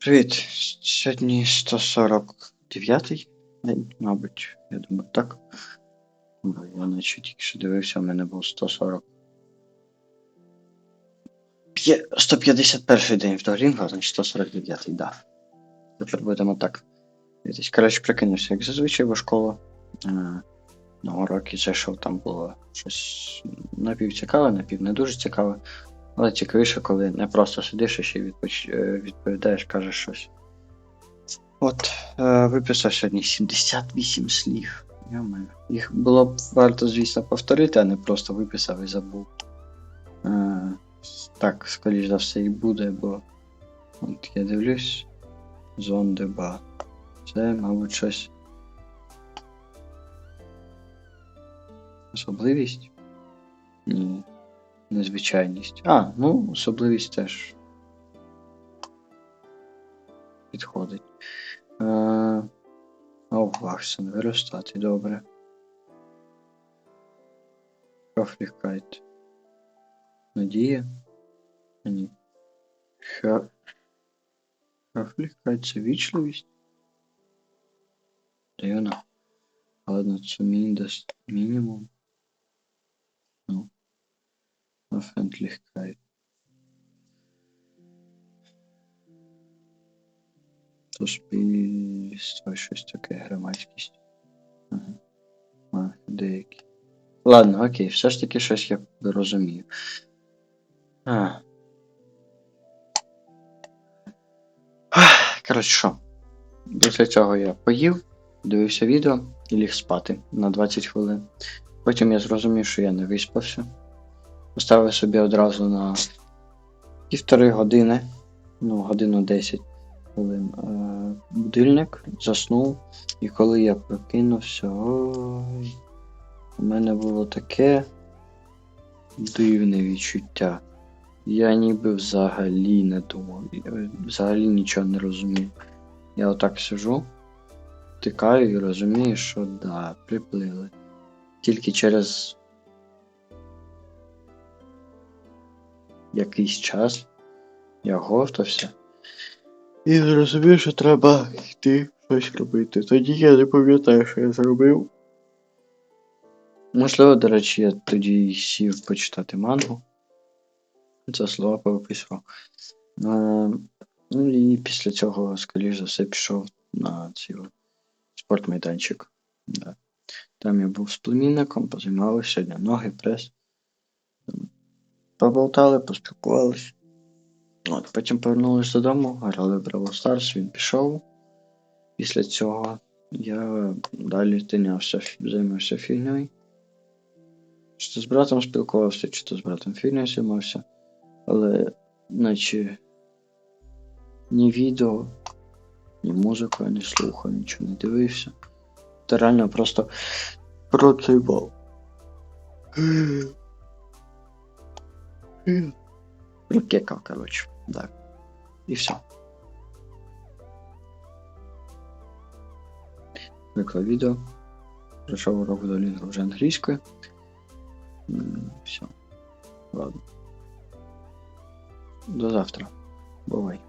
Привіт. Сьогодні 149 день, мабуть, я думаю, так. Бо я наче тільки що дивився, у мене був 140. П'є- 151 день в Дуолінго, а значить 149, да. Тепер будемо так. Коротше, прикинувся, як зазвичай в школу. Е, На уроки зайшов, там було щось напів цікаве, напів не дуже цікаве. Але цікавіше, коли не просто сидиш і ще відпоч... е, відповідаєш, кажеш щось. От, е, виписав сьогодні 78 слів. Йо-моє. Їх було б варто, звісно, повторити, а не просто виписав і забув. Е, так, скоріш за все, і буде, бо от я дивлюсь. Зондеба. Це, мабуть, щось. Особливість? Ні. Незвичайність. А, ну, особливість теж підходить. Е, Aufwachsen, виростати, добре. Höflichkeit. Надія? Ні. Хö- Höflichkeit це вічливість? Та вона. Ладно, це міндес мінімум. Ну. Öffentlichkeit. Суспільство, щось таке, громадськість. Ага. А, деякі. Ладно, окей, все ж таки щось я розумію. А. Коротше, що? Після цього я поїв, дивився відео і ліг спати на 20 хвилин. Потім я зрозумів, що я не виспався. Поставив собі одразу на півтори години, ну, годину 10 хвилин. Е, будильник, заснув, і коли я прокинувся, ой, у мене було таке дивне відчуття. Я ніби взагалі не думав, взагалі нічого не розумів. Я отак сижу, тикаю і розумію, що да, приплили. Тільки через якийсь час я говтався і зрозумів, що треба йти щось робити. Тоді я не пам'ятаю, що я зробив. Можливо, до речі, я тоді сів почитати мангу. Це слова повиписував. Е, Ну і після цього, скоріш за все, пішов на цей спортмайданчик. Да. Там я був з племінником, позаймалися сьогодні ноги, прес. Поболтали, поспілкувалися. От, потім повернулися додому, грали в Brawl Stars, він пішов. Після цього я далі тинявся, займався фігньою. Чи то з братом спілкувався, чи то з братом фігньою займався. Але наче ні відео, ні музику я не слухав, нічого не дивився. Та реально просто процейбав. Прокекав, короче, да. И все. Виклав відео. Пройшов урок до вже англійською. Все. Ладно. До завтра. Бувай.